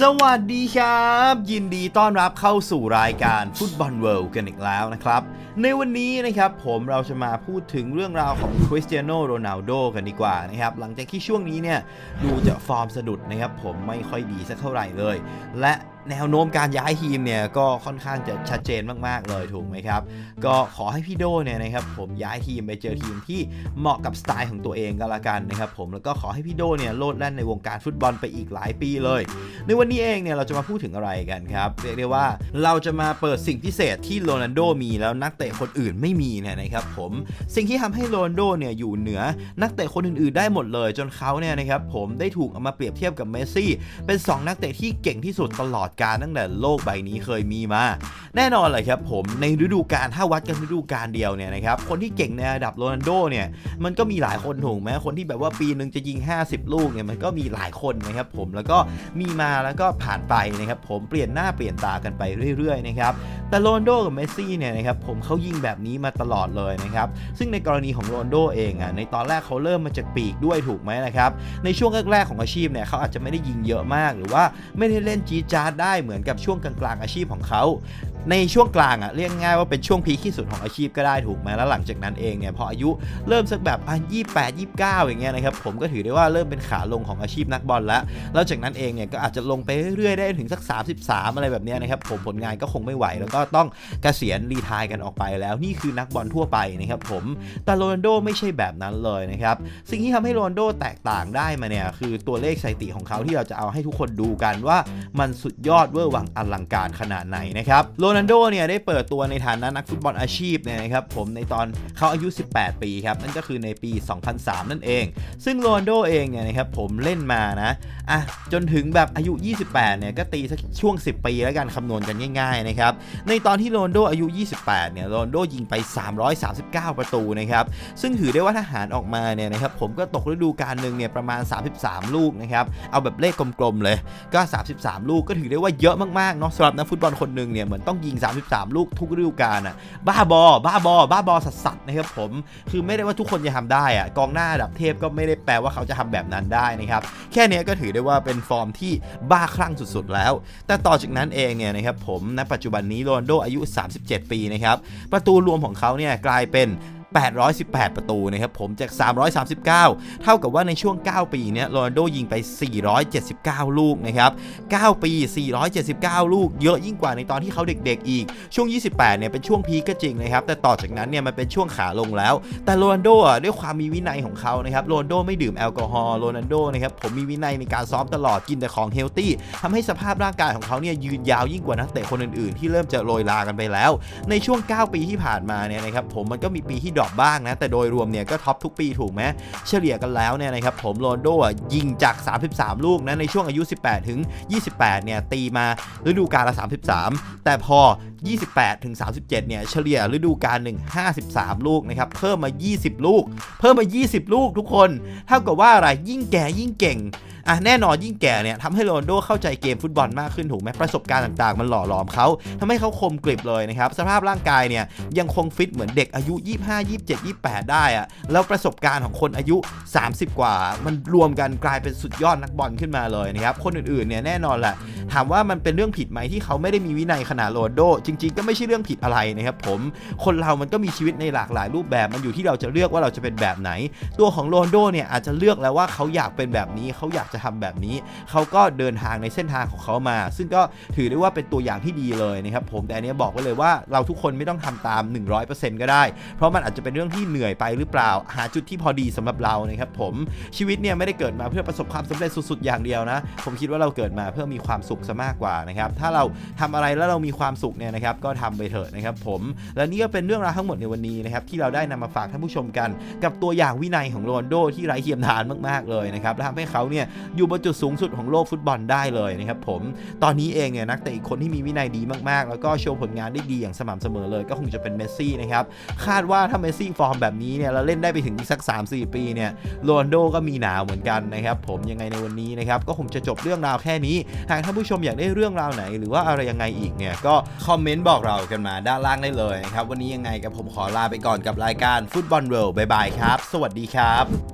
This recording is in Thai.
สวัสดีครับ ยินดีต้อนรับเข้าสู่รายการฟุตบอลเวิลด์กันอีกแล้วนะครับ ในวันนี้นะครับผมเราจะมาพูดถึงเรื่องราวของคริสเตียโนโรนัลโดกันดีกว่านะครับ หลังจากที่ช่วงนี้เนี่ย ดูจะฟอร์มสะดุดนะครับ ผมไม่ค่อยดีสักเท่าไหร่เลย และแนวโน้มการย้ายทีมเนี่ยก็ค่อนข้างจะชัดเจนมากๆเลยถูกไหมครับ ก็ขอให้พี่โดเนี่ยนะครับผมย้ายทีมไปเจอทีมที่เหมาะกับสไตล์ของตัวเองก็แล้วกันนะครับผมแล้วก็ขอให้พี่โดเนี่ยโลดแล่นในวงการฟุตบอลไปอีกหลายปีเลย ในวันนี้เองเนี่ยเราจะมาพูดถึงอะไรกันครับเรียกได้ว่าเราจะมาเปิดสิ่งพิเศษที่โรนัลโดมีแล้วนักเตะคนอื่นไม่มีเนี่ยนะครับผมสิ่งที่ทำให้โรนัลโดเนี่ยอยู่เหนือนักเตะคนอื่นๆ ได้หมดเลย จนเขาเนี่ยนะครับผมได้ถูกเอามาเปรียบเทียบกับเมสซี่เป็น 2 นักเตะที่เก่งที่สุดตลอดกาลตั้งแต่โลกใบนี้เคยมีมา แน่นอนเลยครับผมในฤดูกาลถ้าวัดกันฤดูกาลเดียวเนี่ยนะครับคนที่เก่งในระดับโรนัลโดเนี่ยมันก็มีหลายคนถูกไหมคนที่แบบว่าปีหนึ่งจะยิง 50 ลูกเนี่ยมันก็มีหลายคนนะครับผมแล้วก็มีมาแล้วก็ผ่านไปนะครับผมเปลี่ยนหน้าเปลี่ยนตากันไปเรื่อยๆนะครับแต่โรนัลโดกับเมสซี่เนี่ยนะครับผมเขายิงแบบนี้มาตลอดเลยนะครับซึ่งในกรณีของโรนัลโดเองอะในตอนแรกเขาเริ่มมาจากปีกด้วยถูกไหมนะครับในช่วงแรกๆของอาชีพเนี่ยเขาอาจจะไม่ได้ยิงเยอะมาก หรือว่าไม่ได้เล่นจี๊ดจ๊าดได้เหมือนกับช่วงกลางๆอาชีพของเขา ในช่วงกลางอะเรียกง่ายว่าเป็นช่วงพีคที่สุดของอาชีพก็ได้ถูกไหมแล้วหลังจากนั้นเองเนี่ยพออายุเริ่มสักแบบอะยี่แปดยี่เก้าอย่างเงี้ยนะครับผมก็ถือได้ว่าเริ่มเป็นขาลงของอาชีพนักบอลแล้ว แล้วจากนั้นเองเนี่ยก็อาจจะลงไปเรื่อยๆได้ถึงสัก 33 อะไรแบบเนี้ยนะครับผมผลงานก็คงไม่ไหว แล้วก็ต้องเกษียณรีไทายกันออกไปแล้วนี่คือนักบอลทั่วไปนะครับผมแต่โรนัลโดไม่ใช่แบบนั้นเลยนะครับสิ่งที่ทำให้โรนัลโดแตกต่างได้มาเนี่ยคือตัวเลขสถิติของเขาที่เราจะเอาให้ทุกคนดูกันว่ามันสุดยอดเวอร์วังอลังการขนาดไหนนะครับโรนัลโดเนี่ยได้เปิดตัวในฐานะนักฟุตบอลอาชีพเนี่ยนะครับผมในตอนเขาอายุ 18 ปีครับ นั่นก็คือในปี 2003 นั่นเอง ซึ่งโรนัลโดเองเนี่ยนะครับผมเล่นมานะอะจนถึงแบบอายุ 28 เนี่ยก็ตีสักช่วง 10 ปีแล้วกันคำนวณกันง่ายๆนะครับในตอนที่โรนัลโดอายุ 28 เนี่ยโรนัลโดยิงไป 339 ประตูนะครับซึ่งถือได้ว่าทหารออกมาเนี่ยนะครับผมก็ตกฤดูกาลหนึ่งเนี่ยประมาณ 33 ลูกนะครับเอาแบบเลขกลมๆเลยก็ 33 ลูกก็ถือได้ว่าเยอะมากๆเนาะสำหรับนักฟุตบอลคนหนึ่งเนี่ยเหมือนต้องยิง 33 ลูกทุกฤดูกาลอะบ้าบอ บ้าบอ บ้าบอสัสสัสนะครับผม คือไม่ได้ว่าทุกคนจะทำได้อะกองหน้าระดับเทพก็ไม่ได้แปลว่าเขาจะทำแบบนั้นได้นะครับแค่นี้ก็ถือได้ว่าเป็นฟอร์มที่บ้าคลั่งสุดๆแล้ว แต่ต่อจากนั้นเองเนี่ยนะครับผมณปัจจุบันนี้โรนโดอายุ 37 ปีนะครับประตูรวมของเขาเนี่ยกลายเป็น 818 ประตูนะครับผมจาก 339 เท่ากับว่าในช่วง 9 ปีเนี้ยโรนัลโดยิงไป 479 ลูกนะครับ 9 ปี 479 ลูก เยอะยิ่งกว่าในตอนที่เขาเด็กๆอีก ช่วง 28 เนี่ยเป็นช่วงพีก็จริงนะครับ แต่ต่อจากนั้นเนี่ยมันเป็นช่วงขาลงแล้ว แต่โรนัลโดอะด้วยความมีวินัยของเขานะครับ โรนัลโดไม่ดื่มแอลกอฮอล์ โรนัลโดนะครับผมมีวินัยในการซ้อมตลอด กินแต่ของเฮลตี้ทำให้สภาพร่างกายของเขาเนี่ยยืนยาวยิ่งกว่านักเตะคนอื่นๆ ที่เริ่มจะโรยลากันไปแล้ว ในช่วง 9 ปีที่ผ่านมาเนี่ยนะครับผมมันก็มีปีที่ดรอปบ้างนะ แต่โดยรวมเนี่ยก็ท็อปทุกปีถูกไหมเฉลี่ยกันแล้วเนี่ยนะครับผมโรนโดยิงจาก 33 ลูกนะในช่วงอายุ 18 ถึง 28 เนี่ยตีมาฤดูกาลละ 33 แต่พอ 28 ถึง 37 เนี่ย เฉลี่ยฤดูกาลหนึ่ง53 ลูกนะครับ เพิ่มมา 20 ลูก เพิ่มมา 20 ลูกทุกคน เท่ากับว่าอะไร ยิ่งแก่ยิ่งเก่ง อะ แน่นอนยิ่งแก่เนี่ยทำให้โรนโดเข้าใจเกมฟุตบอลมากขึ้นถูกไหมประสบการณ์ต่างๆ มันหล่อหลอมเขาทำให้เขาคมกริบเลยนะครับ สภาพร่างกายเนี่ยยังคงฟิตเหมือนเด็กอายุ 25 27 28 ได้อะแล้วประสบการณ์ของคนอายุ 30 กว่า มันรวมกันกลายเป็นสุดยอดนักบอลขึ้นมาเลยนะครับ คนอื่นๆ เนี่ยแน่นอนแหละ ถามว่ามันเป็นเรื่องผิดไหมที่เขาไม่ได้มีวินัยขนาดโรนโด จริง ๆ ก็ไม่ใช่เรื่องผิดอะไรนะครับผมคนเรามันก็มีชีวิตในหลากหลายรูปแบบมันอยู่ที่เราจะเลือกว่าเราจะเป็นแบบไหน ตัวของโรนโดเนี่ยอาจจะเลือกแล้วว่าเขาอยากเป็นแบบนี้เขาอยากจะทำแบบนี้ เขาก็เดินทางในเส้นทางของเขามา ซึ่งก็ถือได้ว่าเป็นตัวอย่างที่ดีเลยนะครับผมแต่อันเนี้ยบอกไว้เลยว่าเราทุกคนไม่ต้องทำตาม 100%ก็ได้ เพราะมันอาจจะเป็นเรื่องที่เหนื่อยไปหรือเปล่า หาจุดที่พอดีสำหรับเรานะครับผมชีวิตเนี่ยไม่ได้เกิดมาเพื่อประสบความสำเร็จสุดๆอย่างเดียวนะ ผมคิดว่าเราเกิดมาเพื่อมีความสุขซะมากกว่านะครับ ถ้าเราทำอะไรแล้วเรามีความสุขเนี่ยนะครับ ก็ทำไปเถอะนะครับผม และนี่ก็เป็นเรื่องราวทั้งหมดในวันนี้นะครับที่เราได้นำมาฝากท่านผู้ชมกัน กับตัวอย่างวินัยของโรนโดที่ไร้เทียมทานมากๆเลยนะครับและทำให้เขาเนี่ยอยู่บนจุดสูงสุดของโลกฟุตบอลได้เลยนะครับผม ตอนนี้เองเนี่ยนักเตะอีกคนที่มีวินัยดีมากๆ แล้วก็โชว์ผลงานได้ดีอย่างสม่ำเสมอเลย ก็คงจะเป็นเมสซี่นะครับคาดว่าถ้าเมสซี่ฟอร์มแบบนี้เนี่ยเราเล่นได้ไปถึงอีกสัก 3-4 ปีเนี่ยโรนโดก็มีหนาวเหมือนกันนะครับผมยังไงในวันนี้นะครับก็คงจะจบเรื่องราวแค่นี้หากท่านผู้ชมอยากได้เรื่องราวไหน หรือว่าอะไรยังไงอีกเนี่ยก็คอมเมนต์บอกเรากันมาด้านล่างได้เลยนะครับวันนี้ยังไงกับผมขอลาไปก่อนกับรายการฟุตบอลเวิลด์บายบายครับ สวัสดีครับ